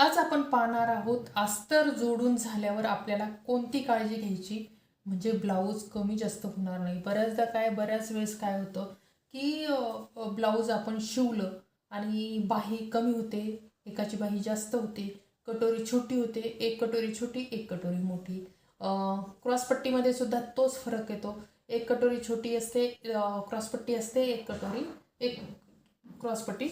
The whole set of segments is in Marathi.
आज आपण पाहणार आहोत अस्तर जोडून झाल्यावर आपल्याला कोणती काळजी घ्यायची? म्हणजे ब्लाऊज कमी जास्त होणार नाही. बऱ्याचदा काय बऱ्याच वेळेस काय होतं की ब्लाऊज आपण शिवलं आणि बाही कमी होते एकाची बाही जास्त होते कटोरी छोटी होते एक कटोरी छोटी एक कटोरी मोठी. क्रॉसपट्टीमध्ये सुद्धा तोच फरक येतो. एक कटोरी छोटी असते क्रॉसपट्टी असते एक कटोरी एक क्रॉसपट्टी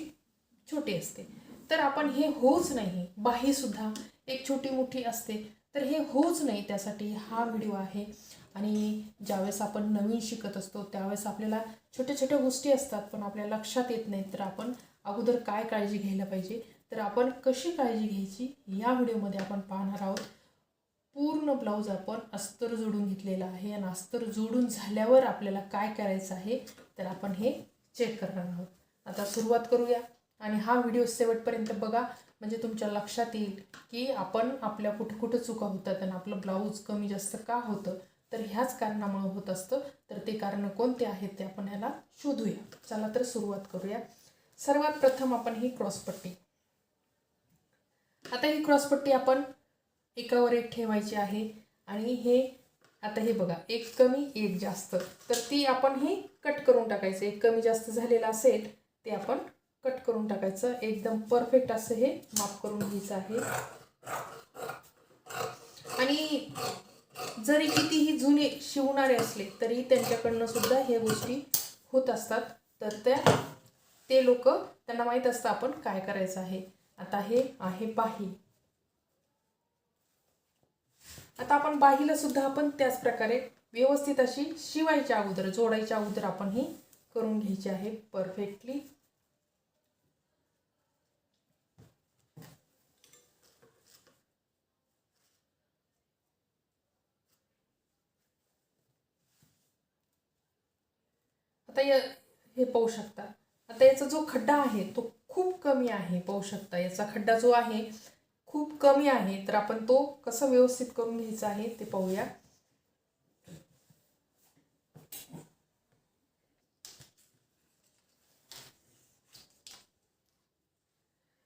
छोटी असते. तर आपण हे होऊच नाही. बाहीसुद्धा एक छोटी मोठी असते. तर हे होऊच नाही त्यासाठी हा व्हिडिओ आहे. आणि ज्यावेळेस आपण नवीन शिकत असतो त्यावेळेस आपल्याला छोट्या छोट्या गोष्टी असतात पण आपल्या लक्षात येत नाहीत तर आपण अगोदर काय काळजी घ्यायला पाहिजे? तर आपण कशी काळजी घ्यायची? या व्हिडिओमध्ये आपण पाहणार आहोत. पूर्ण ब्लाऊज आपण अस्तर जोडून घेतलेला आहे आणि अस्तर जोडून झाल्यावर आपल्याला काय करायचं आहे तर आपण हे चेक करणार आहोत. आता सुरुवात करूया. आणि हा व्हिडिओ शेवटपर्यंत बघा. म्हणजे तुमच्या लक्षात येईल की आपण आपल्या कुठं कुठं चुका होतात आणि आपलं ब्लाऊज कमी जास्त का होतं? तर ह्याच कारणामुळे होत असतं. तर ते कारण कोणते आहेत ते आपण याला शोधूया. चला तर सुरुवात करूया. सर्वात प्रथम आपण ही क्रॉसपट्टी आता ही क्रॉसपट्टी आपण एकावर एक ठेवायची आहे. आणि हे आता हे बघा एक कमी एक जास्त. तर ती आपण हे कट करून टाकायचं. एक कमी जास्त झालेलं असेल ते आपण कट करून टाकायचं. एकदम परफेक्ट असं हे माप करून घ्यायचं आहे. आणि जरी कितीही जुने शिवणारे असले तरी त्यांच्याकडनं सुद्धा ह्या गोष्टी होत असतात. तर त्या ते लोक त्यांना माहीत असतं आपण काय करायचं आहे. आता हे आहे बाही. आता आपण बाहीला सुद्धा आपण त्याच प्रकारे व्यवस्थित अशी शिवायच्या अगोदर जोडायच्या अगोदर आपण ही करून घ्यायची आहे. परफेक्टली आता या हे पाहू शकता. आता याचा जो खड्डा आहे तो खूप कमी आहे पाहू शकता. याचा खड्डा जो आहे खूप कमी आहे. तर आपण तो कसा व्यवस्थित करून घ्यायचा आहे ते पाहूया.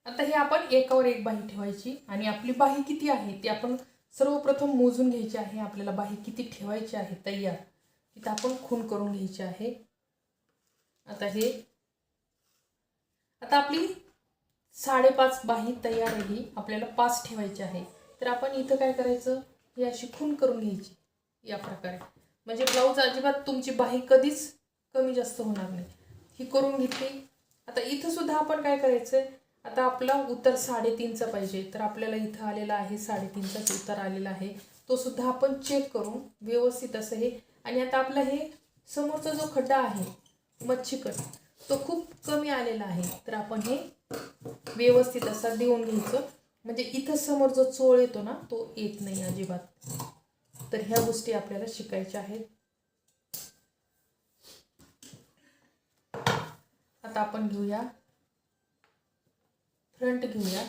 आता हे आपण एकावर एक बाही ठेवायची. आणि आपली बाही किती आहे ती आपण सर्वप्रथम मोजून घ्यायची आहे. आपल्याला बाही किती ठेवायची आहे तयार. तिथं आपण खून करून घ्यायची आहे. आता हे. आता आपली साडेपाच बाही तयार आहे आपल्याला पाच ठेवायची आहे. तर आपण इथं काय करायचं? ही अशी खून करून घ्यायची या प्रकारे. म्हणजे ब्लाऊज अजिबात तुमची बाही कधीच कमी जास्त होणार नाही. ही करून घेतली. आता इथं सुद्धा आपण काय करायचं आता आपला उतर साडेतीनचा पाहिजे. तर आपल्याला इथं आलेला आहे साडेतीनचाच उतर आलेला आहे. तो सुद्धा आपण चेक करून व्यवस्थित असं हे. आणि आता आपला हे समोरचा जो खड्डा आहे मच्छीकट. तो खूप कमी आलेला आहे. तर आपण हे व्यवस्थित असा देऊन घ्यायचं. म्हणजे इथं समोर जो चोळ येतो ना तो येत नाही अजिबात. तर ह्या गोष्टी आपल्याला शिकायच्या आहेत. आता आपण घेऊया. फ्रंट घेऊया.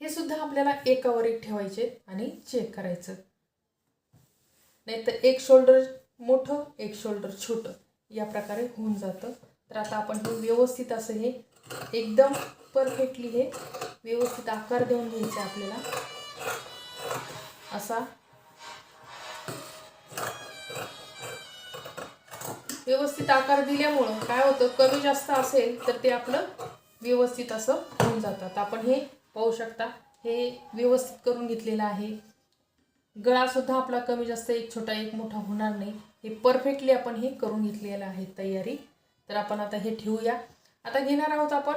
हे सुद्धा आपल्याला एकावर एक ठेवायचे आणि चेक करायचं. नाहीतर एक शोल्डर मोठं एक शोल्डर छोटं. या प्रकारे होऊन जातं. तर आता आपण हे व्यवस्थित असं हे एकदम परफेक्टली हे व्यवस्थित आकार देऊन घ्यायचे आपल्याला. असा व्यवस्थित आकार दिल्यामुळं काय होतं कमी जास्त असेल तर ते आपलं व्यवस्थित असं होऊन जातात आपण हे पाहू शकता हे व्यवस्थित करून घेतलेलं आहे. गळासुद्धा आपला कमी जास्त एक छोटा एक मोठा होणार नाही. हे परफेक्टली आपण हे करून घेतलेलं आहे तयारी. तर आपण आता हे ठेवूया. आता घेणार आहोत आपण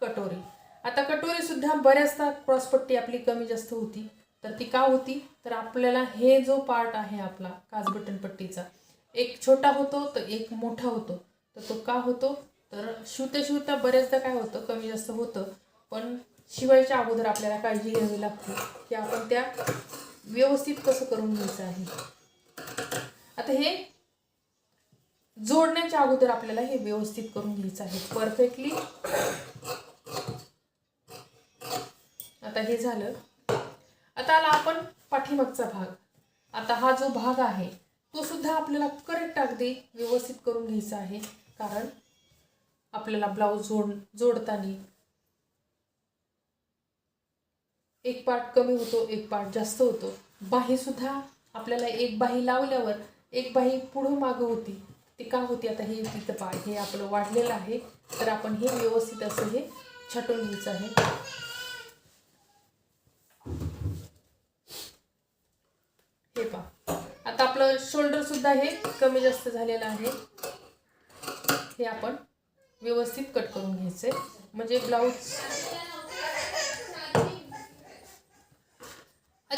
कटोरी. आता कटोरीसुद्धा बऱ्याचदा क्रॉसपट्टी आपली कमी जास्त होती. तर ती का होती? तर आपल्याला हे जो पार्ट आहे आपला काच बटन पट्टीचा एक छोटा होतो तर एक मोठा होतो. तर तो का होतो? तर शिवता शिवता बऱ्याचदा काय होतं? कमी जास्त होतं. पण शिवायच्या अगोदर आपल्याला काळजी घ्यावी लागते की आपण त्या व्यवस्थित कसं करून घ्यायचं आहे? आता हे जोडण्याच्या अगोदर आपल्याला हे व्यवस्थित करून घ्यायचं आहे. परफेक्टली आता हे झालं. आता आला आपण पाठीमागचा भाग. आता हा जो भाग आहे तो सुद्धा आपल्याला करेक्ट अगदी व्यवस्थित करून घ्यायचा आहे. कारण आपल्याला ब्लाऊज जोड जोडताना एक पार्ट कमी होतो एक पार्ट जास्त होतो. बाहीसुद्धा आपल्याला एक बाही लावल्यावर एक बाही पुढं मागं होती. ती का होती? आता हे तिथं पा हे आपलं वाढलेलं आहे. तर आपण हे व्यवस्थित असं हे छाटून घ्यायचं आहे. हे पा आता आपलं शोल्डरसुद्धा हे कमी जास्त झालेलं आहे. हे आपण व्यवस्थित कट करून घ्यायचंय. म्हणजे ब्लाऊज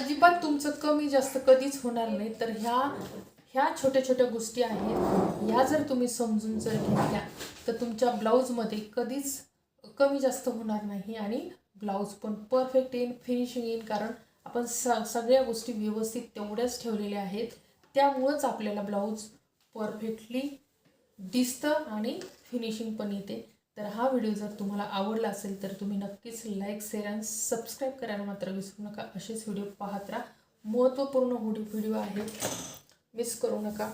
अजिबात तुमचं कमी जास्त कधीच होणार नाही. तर ह्या ह्या छोट्या छोट्या गोष्टी आहेत. ह्या जर तुम्ही समजून जर घेतल्या तर तुमच्या ब्लाऊजमध्ये कधीच कमी जास्त होणार नाही आणि ब्लाऊज पण परफेक्ट येईन फिनिशिंग येईन. कारण आपण स सगळ्या गोष्टी व्यवस्थित तेवढ्याच ठेवलेल्या आहेत. त्यामुळंच आपल्याला ब्लाऊज परफेक्टली दिसतं आणि फिनिशिंग पण येते. तर हा व्हिडिओ जर तुम्हाला आवडला असेल तर तुम्ही नक्कीच लाईक शेअर आणि सबस्क्राईब करायला मात्र विसरू नका. असेच व्हिडिओ पाहत राहा. महत्त्वपूर्ण व्हिडिओ व्हिडिओ आहे मिस करू नका.